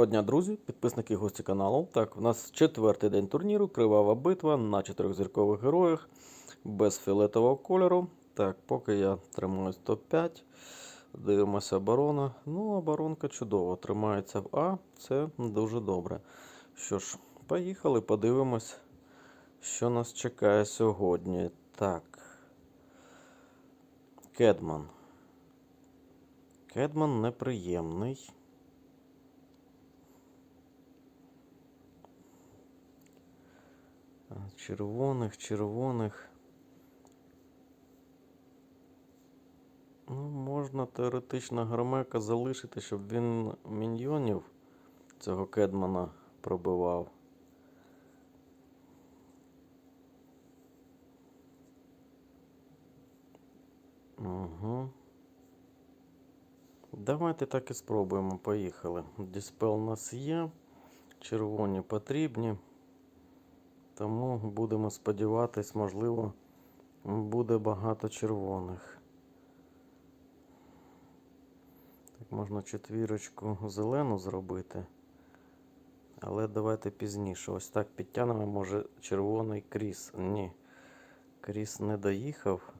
Доброго дня, друзі, підписники і гості каналу. Так, у нас четвертий день турніру, кривава битва на чотирьохзіркових героях без фіолетового кольору. Так, поки я тримаюсь топ-5. Дивимося оборона. Ну, оборонка чудово. Тримається в А. Це дуже добре. Що ж, поїхали, подивимось, що нас чекає сьогодні. Так. Кедман. Кедман неприємний. Червоних, червоних. Ну, можна теоретично гармека залишити, щоб він міньйонів цього кедмана пробивав. Угу. Давайте так і спробуємо. Поїхали. Діспел у нас є. Червоні потрібні. Тому будемо сподіватись, можливо, буде багато червоних. Так, можна четвірочку зелену зробити. Але давайте пізніше. Ось так підтягнемо, може, червоний кріс. Ні. Кріс не доїхав.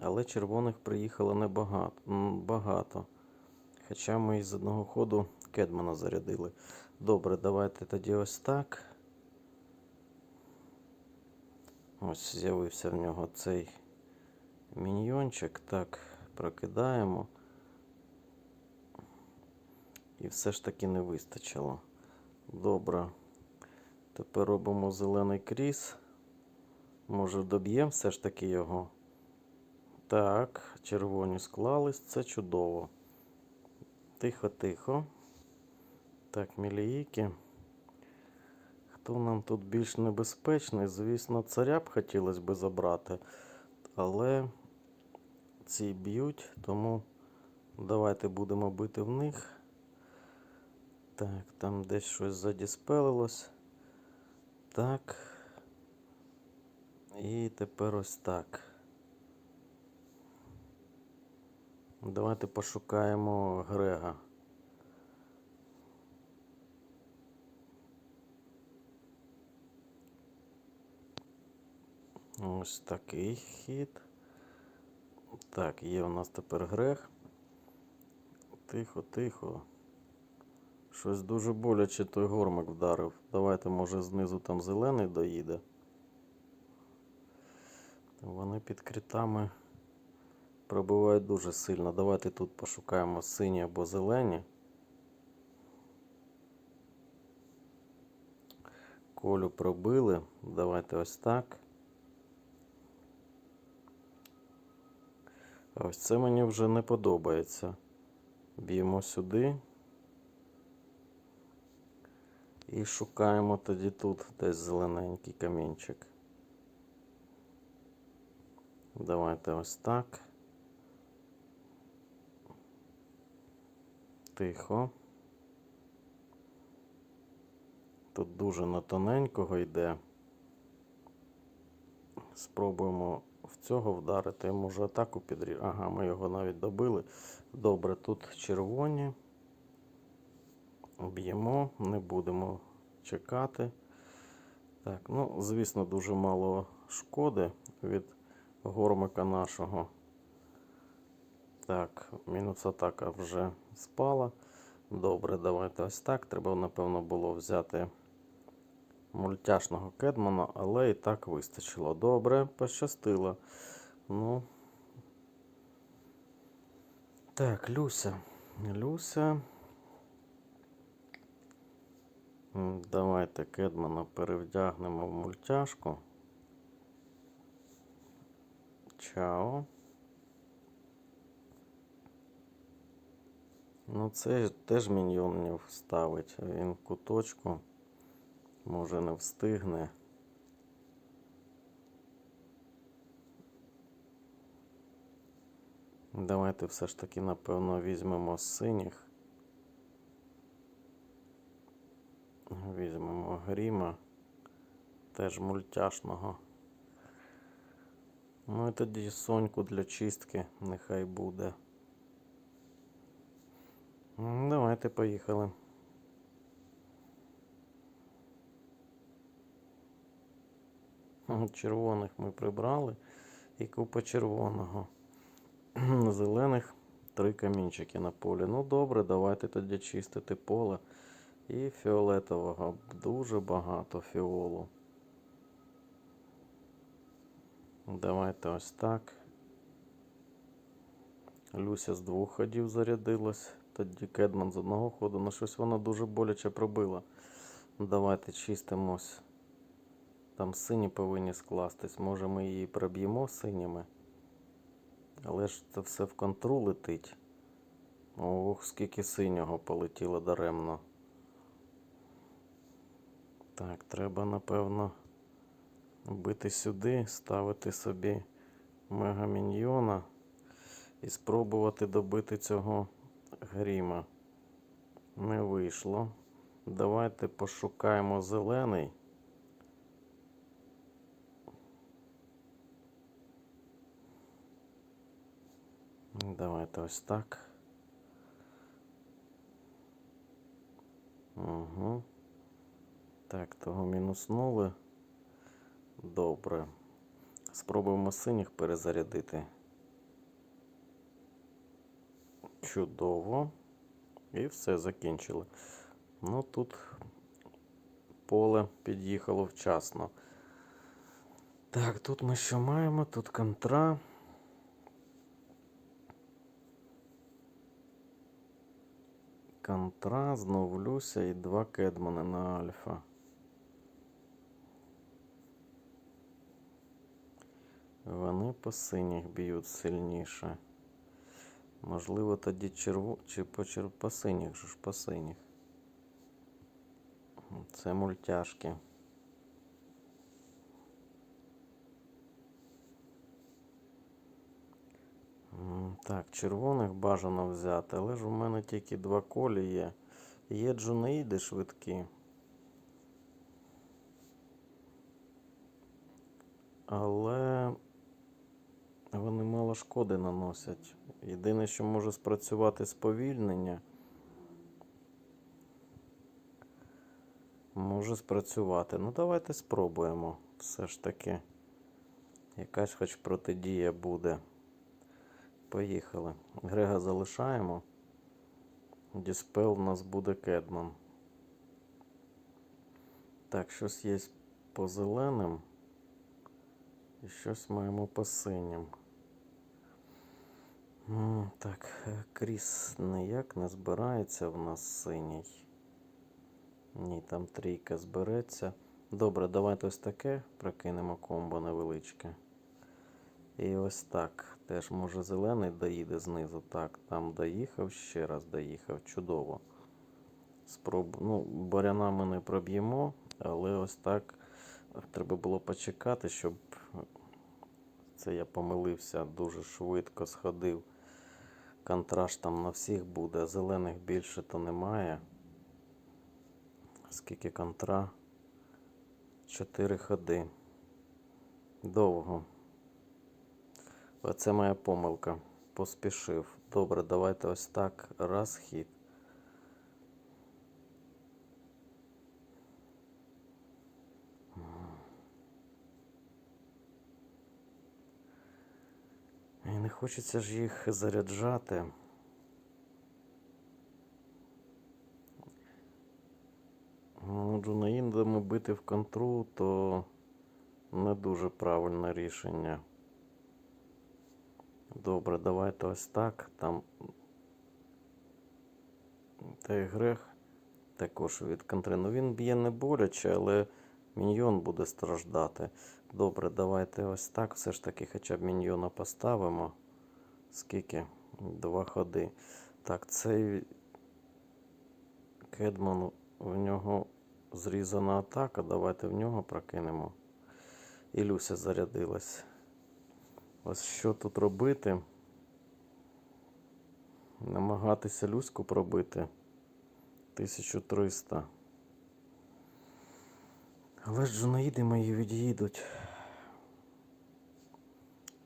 Але червоних приїхало небагато. багато. Хоча ми із одного ходу Кедмана зарядили. Добре, давайте тоді ось так. Ось з'явився в нього цей міньйончик. Так, прокидаємо. І все ж таки не вистачило. Добре. Тепер робимо зелений кріс. Може доб'ємо все ж таки його. Так, червоні склались, це чудово. Тихо-тихо. Так, міліїки. Хто нам тут більш небезпечний? Звісно, царя б хотілося б забрати. Але ці б'ють, тому давайте будемо бити в них. Так, там десь щось задіспелилось. Так. І тепер ось так. Давайте пошукаємо Грега. Ось такий хід. Так, є у нас тепер Грег. Тихо, тихо. Щось дуже боляче той гормик вдарив. Давайте, може, знизу там зелений доїде. Вони під критами пробивають дуже сильно. Давайте тут пошукаємо сині або зелені. Колю пробили. Давайте ось так. Ось це мені вже не подобається. Б'ємо сюди. І шукаємо тоді тут десь зелененький камінчик. Давайте ось так. Тихо. Тут дуже на тоненького йде. Спробуємо цього вдарити. Може атаку підрів. Ага, ми його навіть добили. Добре, тут червоні. Б'ємо, не будемо чекати. Так, ну, звісно, дуже мало шкоди від гормика нашого. Так, мінус атака вже спала. Добре, давайте ось так. Треба, напевно, було взяти мультяшного кедмана, але і так вистачило. Добре, пощастило. Ну. Так, Люся. Люся. Давайте Кедмана перевдягнемо в мультяшку. Чао. Ну, це теж міньйонів ставить. Він в куточку. Може не встигне. Давайте все ж таки, напевно, візьмемо синіх. Візьмемо гріма, теж мультяшного. Ну і тоді соньку для чистки нехай буде. Давайте поїхали. Червоних ми прибрали і купа червоного. Зелених три камінчики на полі. Ну добре, давайте тоді чистити поле. І фіолетового дуже багато фіолу. Давайте ось так. Люся з двох ходів зарядилась. Тоді Кедман з одного ходу. Ну щось вона дуже боляче пробила. Давайте чистимось. Там сині повинні скластись. Може ми її проб'ємо синіми. Але ж це все в контру летить. Ох, скільки синього полетіло даремно. Так, треба, напевно, бити сюди, ставити собі мегаміньйона і спробувати добити цього гріма. Не вийшло. Давайте пошукаємо зелений. Давайте ось так. Угу. Так, того мінуснули. Добре. Спробуємо синіх перезарядити. Чудово. І все закінчили. Ну тут поле під'їхало вчасно. Так, тут ми що маємо? Тут контра. Контра, знов Люся і два кедмани на альфа. Вони по синіх б'ють сильніше. Можливо, тоді черву чи по, чер... по синіх же ж по синіх. Це мультяшки. Так, червоних бажано взяти, але ж у мене тільки два колі є. Є джунаїди швидкі. Але вони мало шкоди наносять. Єдине, що може спрацювати сповільнення. Може спрацювати. Ну, давайте спробуємо. Все ж таки. Якась хоч протидія буде. Поїхали. Грега залишаємо. Діспел у нас буде Кедман. Так, щось є по зеленим. І щось маємо по синім. Так, Кріс ніяк не збирається в нас синій. Ні, там трійка збереться. Добре, давайте ось таке прокинемо комбо невеличке. І ось так. Теж може зелений доїде знизу. Так, там доїхав, ще раз доїхав. Чудово. Спроб... Ну, баряна ми не проб'ємо, але ось так треба було почекати, щоб це я помилився, дуже швидко сходив. Контраж там на всіх буде, зелених більше то немає. Скільки контра? Чотири ходи. Довго. Оце моя помилка. Поспішив. Добре, давайте ось так. Раз хід. І не хочеться ж їх заряджати. Ну, Джунаїндами бити в контру, то не дуже правильне рішення. Добре, давайте ось так. Там та Грех також від контри. Ну він б'є не боляче, але міньйон буде страждати. Добре, давайте ось так. Все ж таки хоча б міньйона поставимо. Скільки? Два ходи. Так, цей Кедман, в нього зрізана атака. Давайте в нього прокинемо. І Люся зарядилась. Ось що тут робити? Намагатися Люську пробити. 1300. Але ж Джунаїди мої від'їдуть.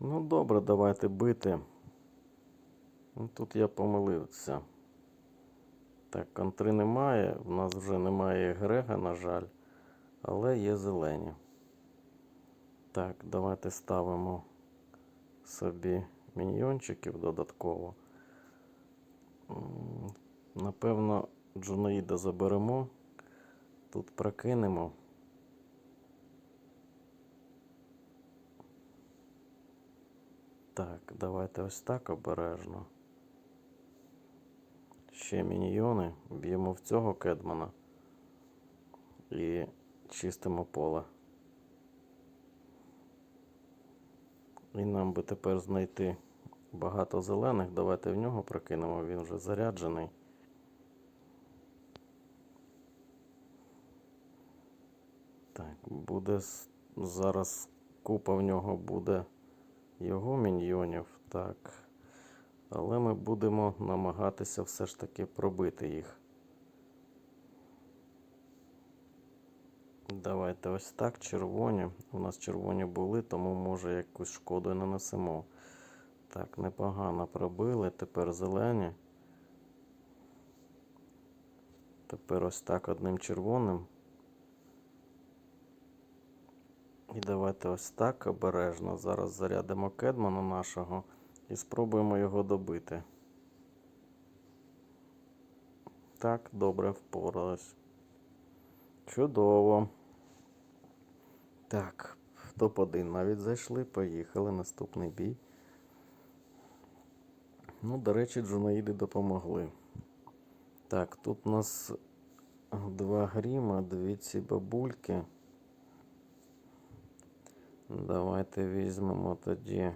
Ну, добре, давайте бити. Ну, Тут я помилився. Так, контри немає. В нас вже немає Грега, на жаль. Але є зелені. Так, давайте ставимо собі міньйончиків додатково. Напевно, Джунаїда заберемо. Тут прокинемо. Так, давайте ось так обережно. Ще міньйони. Б'ємо в цього кедмана. І чистимо поле. І нам би тепер знайти багато зелених. Давайте в нього прокинемо, він вже заряджений. Так, буде зараз купа в нього буде його міньйонів. Так. Але ми будемо намагатися все ж таки пробити їх. Давайте ось так, червоні. У нас червоні були, тому може якусь шкоду і нанесемо. Так, непогано пробили. Тепер зелені. Тепер ось так одним червоним. І давайте ось так обережно. Зараз зарядимо кедмана нашого і спробуємо його добити. Так, добре, впорались. Чудово. Так, в топ-1 навіть зайшли, поїхали. Наступний бій. Ну, до речі, Джунаїди допомогли. Так, тут у нас два гріма, дві ці бабульки. Давайте візьмемо тоді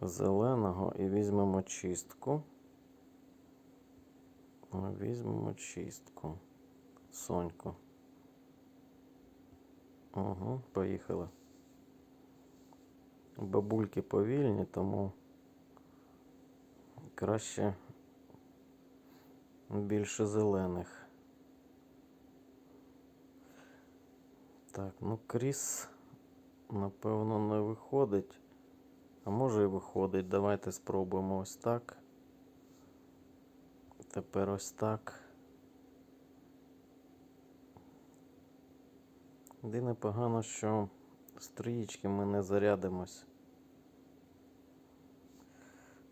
зеленого і візьмемо чистку. Візьмемо чистку. Соньку. Угу, поїхали. Бабульки повільні, тому краще більше зелених. Так, ну Кріс, напевно, не виходить. А може і виходить. Давайте спробуємо ось так. Тепер ось так. Єдине погано, що стрічки ми не зарядимось.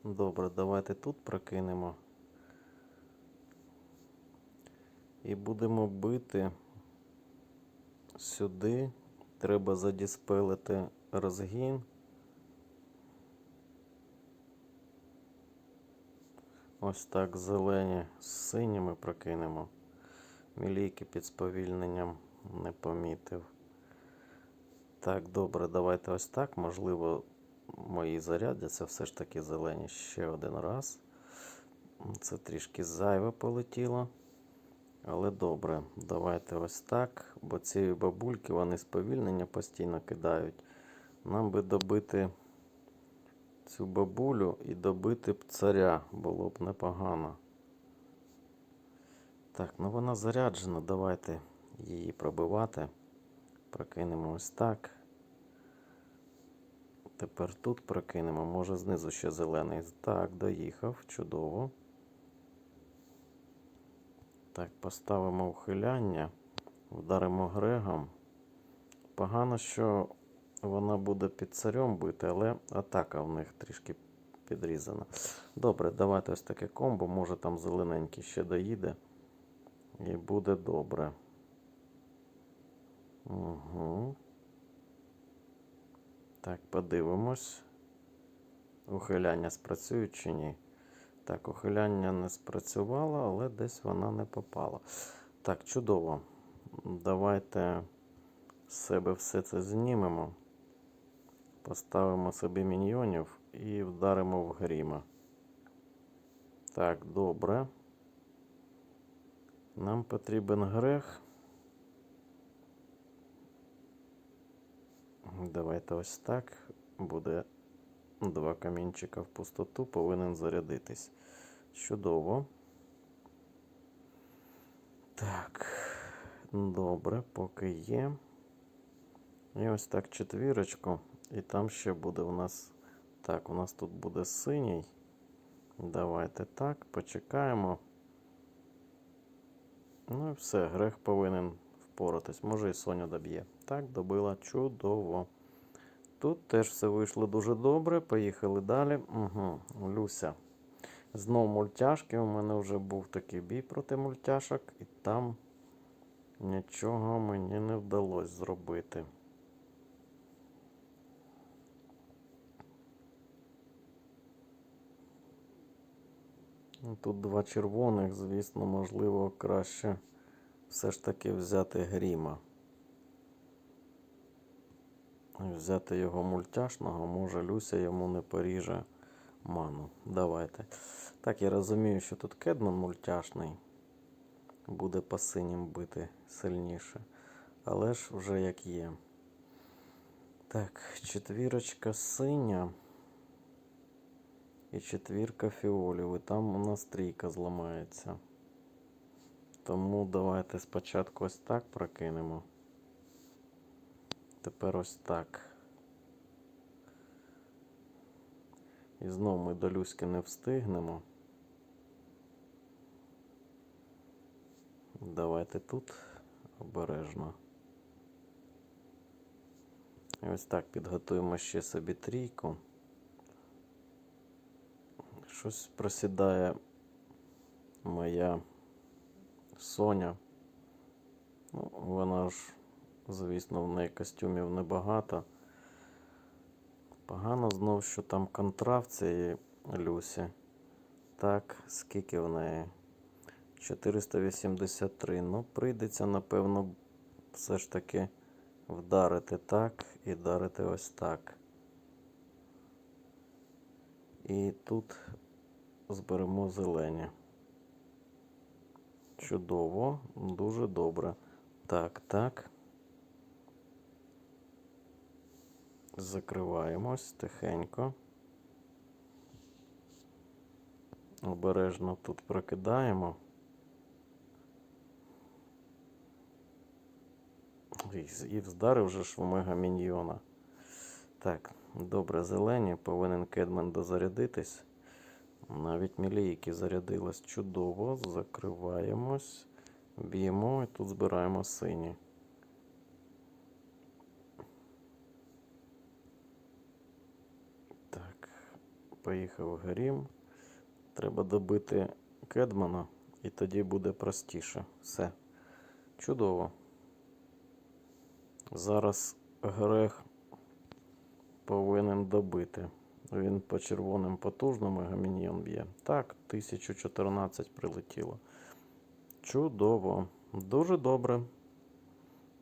Добре, давайте тут прокинемо. І будемо бити сюди. Треба задіспелити розгін. Ось так зелені з синіми прокинемо. Мілійки під сповільненням не помітив. Так, добре, давайте ось так. Можливо, мої зарядяться все ж таки зелені ще один раз. Це трішки зайве полетіло. Але добре, давайте ось так. Бо ці бабульки вони сповільнення постійно кидають. Нам би добити цю бабулю і добити б царя було б непогано. Так, ну вона заряджена. Давайте її пробивати. Прокинемо ось так. Тепер тут прокинемо. Може знизу ще зелений. Так, доїхав. Чудово. Так, поставимо ухиляння. Вдаримо Грегом. Погано, що вона буде під царем бити, але атака в них трішки підрізана. Добре, давайте ось таке комбо. Може там зелененький ще доїде. І буде добре. Угу. Так, подивимось. Ухиляння спрацюють чи ні. Так, ухиляння не спрацювало, але десь вона не попала. Так, чудово. Давайте з себе все це знімемо. Поставимо собі міньйонів і вдаримо в гріма. Так, добре. Нам потрібен грех. Давайте ось так. Буде два камінчика в пустоту, повинен зарядитись. Чудово. Так, добре, поки є. І ось так четвірочку. І там ще буде у нас. Так, у нас тут буде синій. Давайте так, почекаємо. Ну і все, грех повинен впоратись. Може і Соня доб'є. Так, добила чудово. тут теж все вийшло дуже добре. Поїхали далі. Угу. Люся. Знов мультяшки. У мене вже був такий бій проти мультяшок, і там нічого мені не вдалося зробити. Тут два червоних, звісно, можливо, краще все ж таки взяти гріма. Взяти його мультяшного, може Люся йому не поріже ману. Давайте. Так, я розумію, що тут Кедман мультяшний. Буде по синім бити сильніше. Але ж вже як є. Так, четвірочка синя. І четвірка фіолів. І там у нас трійка зламається. Тому давайте спочатку ось так прокинемо. Тепер ось так. І знов ми до Люськи не встигнемо. Давайте тут обережно. І ось так підготуємо ще собі трійку. Щось просідає моя Соня. Ну, вона ж, звісно, в неї костюмів небагато. Погано знов, що там контра в цієї Люсі. Так, скільки в неї? 483. Ну, прийдеться, напевно, все ж таки вдарити так і вдарити ось так. І тут зберемо зелені. Чудово, дуже добре. Так, так. Закриваємось тихенько. Обережно тут прокидаємо. І, вдарив вже ж в омега міньйона. Так, добре, зелені. Повинен Кедмен дозарядитись. Навіть мілійки зарядилась чудово. Закриваємось. Б'ємо і тут збираємо сині. Так, поїхав Грім. Треба добити Кедмана, і тоді буде простіше. Все. Чудово. Зараз Грех повинен добити. Він по червоним потужним гаміньйон б'є. Так, 1014 прилетіло. Чудово. Дуже добре.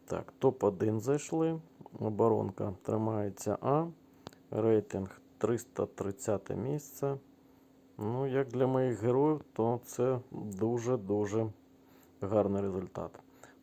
Так, топ-1 зайшли. Оборонка тримається А. Рейтинг 330 місце. Ну, як для моїх героїв, то це дуже-дуже гарний результат.